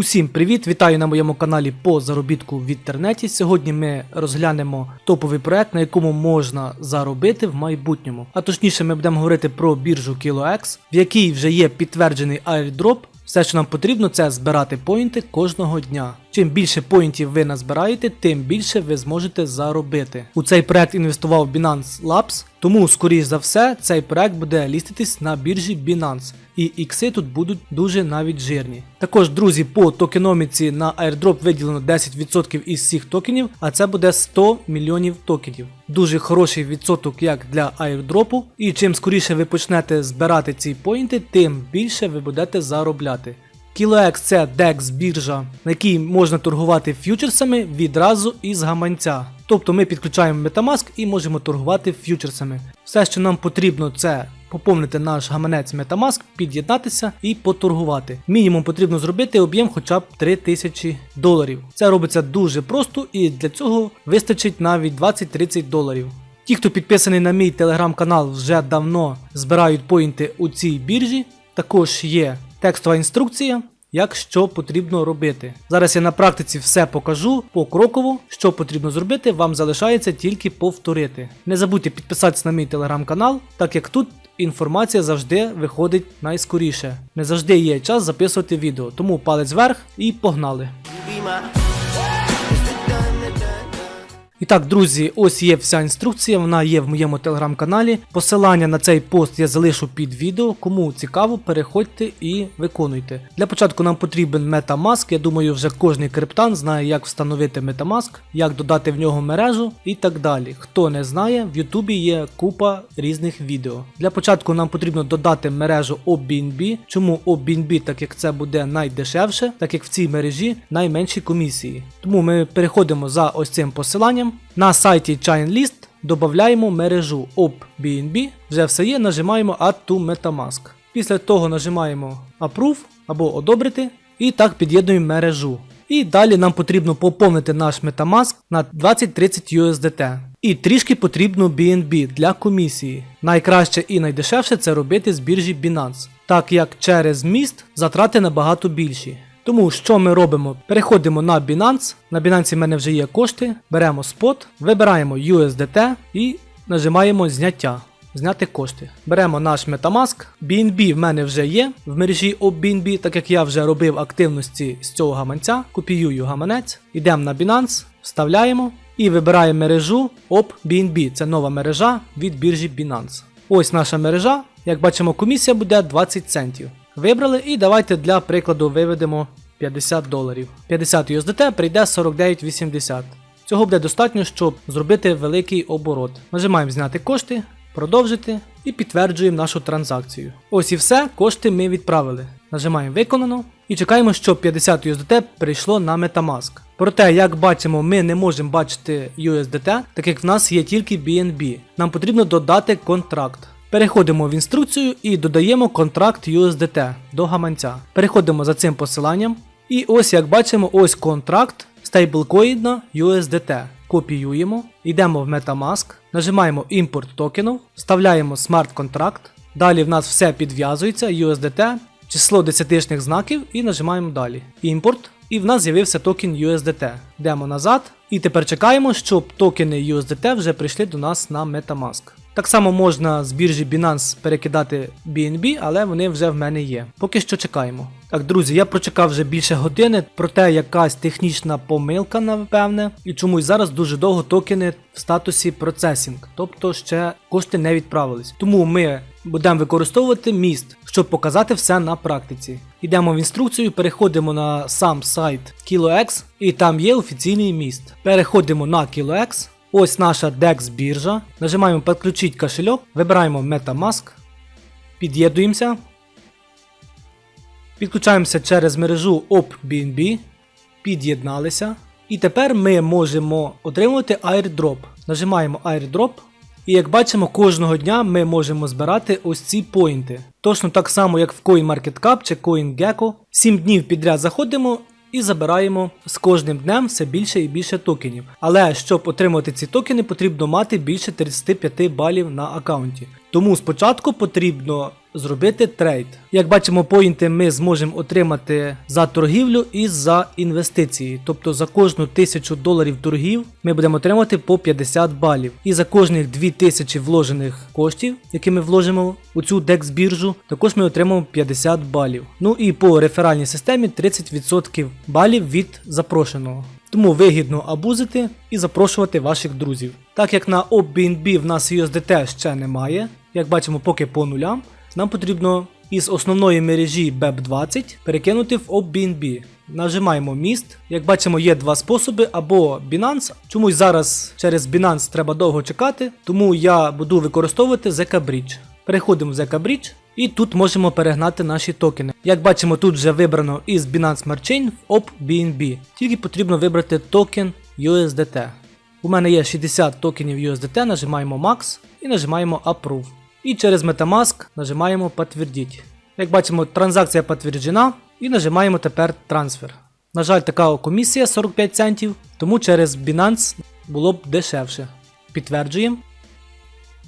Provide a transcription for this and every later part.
Усім привіт! Вітаю на моєму каналі по заробітку в інтернеті. Сьогодні ми розглянемо топовий проект, на якому можна заробити в майбутньому. А точніше, ми будемо говорити про біржу KiloX, в якій вже є підтверджений airdrop. Все, що нам потрібно, це збирати поінти кожного дня. Чим більше поінтів ви назбираєте, тим більше ви зможете заробити. У цей проект інвестував Binance Labs, тому, скоріш за все, цей проект буде ліститись на біржі Binance. І ікси тут будуть дуже навіть жирні. Також, друзі, по токеноміці на airdrop виділено 10% із всіх токенів, а це буде 100 мільйонів токенів. Дуже хороший відсоток як для airdropу. І чим скоріше ви почнете збирати ці поінти, тим більше ви будете заробляти. KiloX це DEX біржа, на якій можна торгувати ф'ючерсами відразу із гаманця. Тобто ми підключаємо Metamask і можемо торгувати ф'ючерсами. Все, що нам потрібно, це поповнити наш гаманець Metamask, під'єднатися і поторгувати. Мінімум потрібно зробити об'єм хоча б 3000 доларів. Це робиться дуже просто і для цього вистачить навіть 20-30 доларів. Ті, хто підписаний на мій телеграм-канал, вже давно збирають поінти у цій біржі. Також є текстова інструкція, як що потрібно робити. Зараз я на практиці все покажу покроково, що потрібно зробити, вам залишається тільки повторити. Не забудьте підписатися на мій телеграм-канал, так як тут інформація завжди виходить найскоріше. Не завжди є час записувати відео, тому палець вверх і погнали. І так, друзі, ось є вся інструкція, вона є в моєму телеграм-каналі. Посилання на цей пост я залишу під відео. Кому цікаво, переходьте і виконуйте. Для початку нам потрібен Metamask. Я думаю, вже кожний криптан знає, як встановити Metamask, як додати в нього мережу і так далі. Хто не знає, в Ютубі є купа різних відео. Для початку нам потрібно додати мережу OBNB. Чому OBNB? Так як це буде найдешевше, так як в цій мережі найменші комісії. Тому ми переходимо за ось цим посиланням. На сайті ChainList додаємо мережу OBNB. Вже все є, нажимаємо Add to Metamask. Після того нажимаємо Approve або одобрити і так під'єднуємо мережу. І далі нам потрібно поповнити наш Metamask на 20-30 USDT. І трішки потрібно BNB для комісії. Найкраще і найдешевше це робити з біржі Binance, так як через міст затрати набагато більші. Тому що ми робимо? Переходимо на Binance. На Binance в мене вже є кошти. Беремо спот, вибираємо USDT і нажимаємо зняття. Зняти кошти. Беремо наш Metamask. BNB в мене вже є в мережі OBNB, так як я вже робив активності з цього гаманця. Копіюю гаманець, йдемо на Binance, вставляємо і вибираємо мережу OBNB. Це нова мережа від біржі Binance. Ось наша мережа. Як бачимо, комісія буде 20 центів. Вибрали і давайте для прикладу виведемо 50 доларів. 50 USDT прийде 49,80. Цього буде достатньо, щоб зробити великий оборот. Нажимаємо зняти кошти, продовжити і підтверджуємо нашу транзакцію. Ось і все, кошти ми відправили. Нажимаємо виконано і чекаємо, щоб 50 USDT прийшло на Metamask. Проте, як бачимо, ми не можемо бачити USDT, так як в нас є тільки BNB. Нам потрібно додати контракт. Переходимо в інструкцію і додаємо контракт USDT до гаманця. Переходимо за цим посиланням. І ось як бачимо, ось контракт стейблкоїна USDT. Копіюємо, йдемо в Metamask, нажимаємо імпорт токенів, вставляємо смарт контракт. Далі в нас все підв'язується, USDT, число десятичних знаків і нажимаємо далі. Імпорт. І в нас з'явився токен USDT. Йдемо назад. І тепер чекаємо, щоб токени USDT вже прийшли до нас на Metamask. Так само можна з біржі Binance перекидати BNB, але вони вже в мене є. Поки що чекаємо. Так, друзі, я прочекав вже більше години, проте якась технічна помилка, напевне, і чомусь зараз дуже довго токени в статусі процесінг, тобто ще кошти не відправились. Тому ми будемо використовувати міст, щоб показати все на практиці. Йдемо в інструкцію, переходимо на сам сайт KiloX, і там є офіційний міст. Переходимо на KiloX. Ось наша DEX біржа. Нажимаємо підключити кошельок, вибираємо Metamask, під'єднуємося. Підключаємося через мережу OpBNB, під'єдналися. І тепер ми можемо отримувати airdrop. Нажимаємо airdrop. І як бачимо, кожного дня ми можемо збирати ось ці поінти. Точно так само, як в CoinMarketCap чи CoinGecko. 7 днів підряд заходимо і забираємо з кожним днем все більше і більше токенів. Але щоб отримати ці токени, потрібно мати більше 35 балів на аккаунті. Тому спочатку потрібно зробити трейд. Як бачимо, поінти ми зможемо отримати за торгівлю і за інвестиції. Тобто за кожну тисячу доларів торгів ми будемо отримати по 50 балів. І за кожних 2000 вложених коштів, які ми вложимо у цю DEX біржу, також ми отримаємо 50 балів. Ну і по реферальній системі 30% балів від запрошеного. Тому вигідно абузити і запрошувати ваших друзів. Так як на OBNB в нас USDT ще немає, як бачимо, поки по нулям, нам потрібно із основної мережі BEP20 перекинути в OBNB. Нажимаємо міст. Як бачимо, є два способи: або Binance. Чомусь зараз через Binance треба довго чекати, тому я буду використовувати ZK Bridge. Переходимо в ZK Bridge і тут можемо перегнати наші токени. Як бачимо, тут вже вибрано із Binance Smart Chain в OP.BNB. Тільки потрібно вибрати токен USDT. У мене є 60 токенів USDT, нажимаємо Max і нажимаємо Approve. І через Metamask нажимаємо Підтвердіть. Як бачимо, транзакція підтверджена і нажимаємо тепер трансфер. На жаль, така комісія 45 центів, тому через Binance було б дешевше. Підтверджуємо.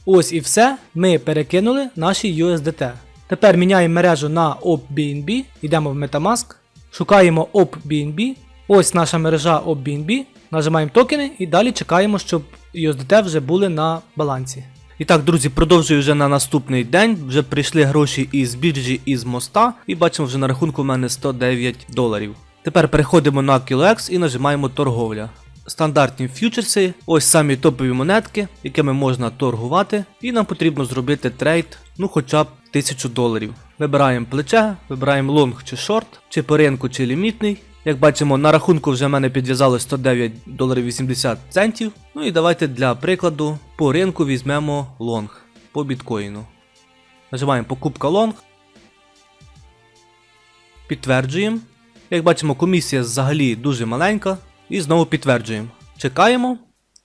Ось і все. Ми перекинули наші USDT. Тепер міняємо мережу на OP.BNB, йдемо в Metamask, шукаємо OP.BNB. Ось наша мережа OP.BNB, нажимаємо токени і далі чекаємо, щоб USDT вже були на балансі. І так, друзі, продовжую вже на наступний день. Вже прийшли гроші із біржі із моста, і бачимо, вже на рахунку в мене 109 доларів. Tепер переходимо на KiloX і нажимаємо торговля. Стандартні фьючерси, ось самі топові монетки, якими можна торгувати, і нам потрібно зробити трейд, ну хоча б 1000 доларів. Вибираємо плече, вибираємо лонг чи шорт, чи по ринку, чи лімітний. Як бачимо, на рахунку вже в мене підв'язали 109 доларів 80 центів. Ну і давайте для прикладу по ринку візьмемо лонг по біткоїну. Нажимаємо покупка лонг. Підтверджуємо. Як бачимо, комісія взагалі дуже маленька. І знову підтверджуємо. Чекаємо.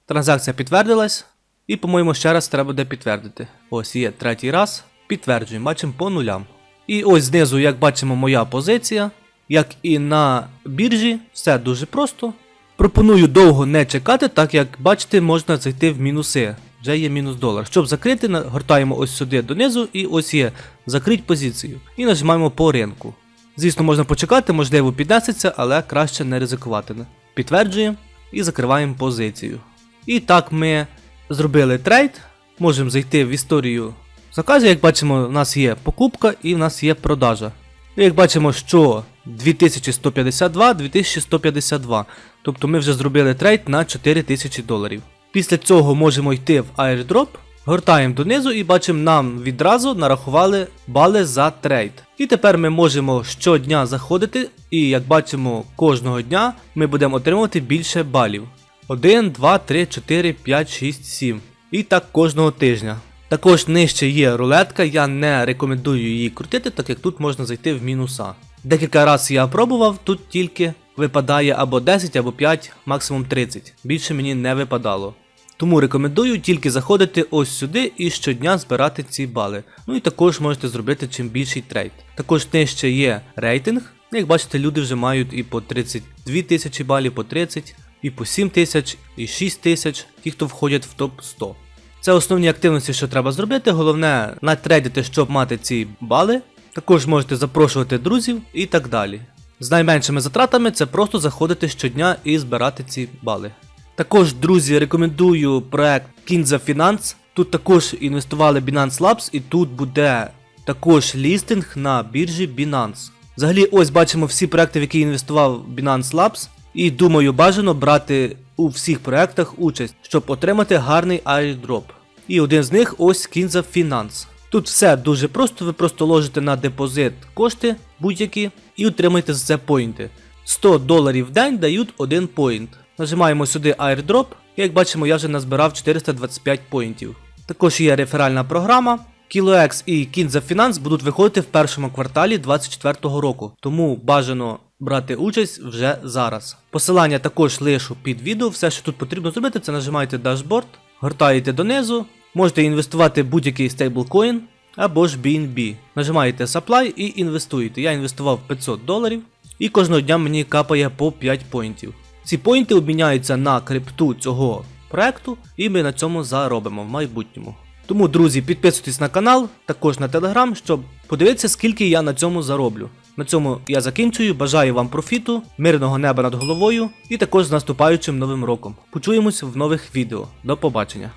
Транзакція підтвердилась. І, по-моєму, ще раз треба буде підтвердити. Ось є третій раз. Підтверджуємо, бачимо по нулям. І ось знизу, як бачимо, моя позиція. Як і на біржі, все дуже просто. Пропоную довго не чекати, так як бачите, можна зайти в мінуси. Вже є мінус долар. Щоб закрити, гортаємо ось сюди донизу, і ось є закрить позицію. І нажимаємо по ринку. Звісно, можна почекати, можливо, піднесеться, але краще не ризикувати. Підтверджуємо і закриваємо позицію. І так ми зробили трейд. Можемо зайти в історію заказів. Як бачимо, у нас є покупка і в нас є продажа. І як бачимо, що 2152, 2152. Тобто ми вже зробили трейд на 4000 доларів. Після цього можемо йти в airdrop, гортаємо донизу і бачимо, нам відразу нарахували бали за трейд. І тепер ми можемо щодня заходити, і як бачимо, кожного дня ми будемо отримувати більше балів. 1, 2, 3, 4, 5, 6, 7. І так кожного тижня. Також нижче є рулетка, я не рекомендую її крутити, так як тут можна зайти в мінуса. Декілька разів я пробував, тут тільки випадає або 10, або 5, максимум 30. Більше мені не випадало. Тому рекомендую тільки заходити ось сюди і щодня збирати ці бали. Ну і також можете зробити чим більший трейд. Також нижче є рейтинг. Як бачите, люди вже мають і по 32 тисячі балів, по 30, і по 7 тисяч, і 6 тисяч, ті, хто входять в топ 100. Це основні активності, що треба зробити. Головне натрейдити, щоб мати ці бали. Також можете запрошувати друзів і так далі. З найменшими затратами це просто заходити щодня і збирати ці бали. Також, друзі, рекомендую проект Kinza Finance. Тут також інвестували Binance Labs і тут буде також лістинг на біржі Binance. Взагалі, ось бачимо всі проекти, в які інвестував Binance Labs. І думаю, бажано брати у всіх проектах участь, щоб отримати гарний airdrop. І один з них ось Kinza Finance. Тут все дуже просто, ви просто ложите на депозит кошти будь-які і отримаєте за це поінти. 100 доларів в день дають 1 поінт. Нажимаємо сюди airdrop, і як бачимо, я вже назбирав 425 поінтів. Також є реферальна програма. KiloX і Kinza Finance будуть виходити в першому кварталі 2024 року, тому бажано брати участь вже зараз. Посилання також лишу під відео. Все, що тут потрібно зробити, це нажимаєте дашборд, гортаєте донизу, можете інвестувати будь-який стейблкоін або ж BNB. Нажимаєте Supply і інвестуєте. Я інвестував 500 доларів і кожного дня мені капає по 5 поінтів. Ці поінти обміняються на крипту цього проекту, і ми на цьому заробимо в майбутньому. Тому, друзі, підписуйтесь на канал, також на телеграм, щоб подивитися, скільки я на цьому зароблю. На цьому я закінчую. Бажаю вам профіту, мирного неба над головою і також з наступаючим новим роком. Почуємось в нових відео. До побачення.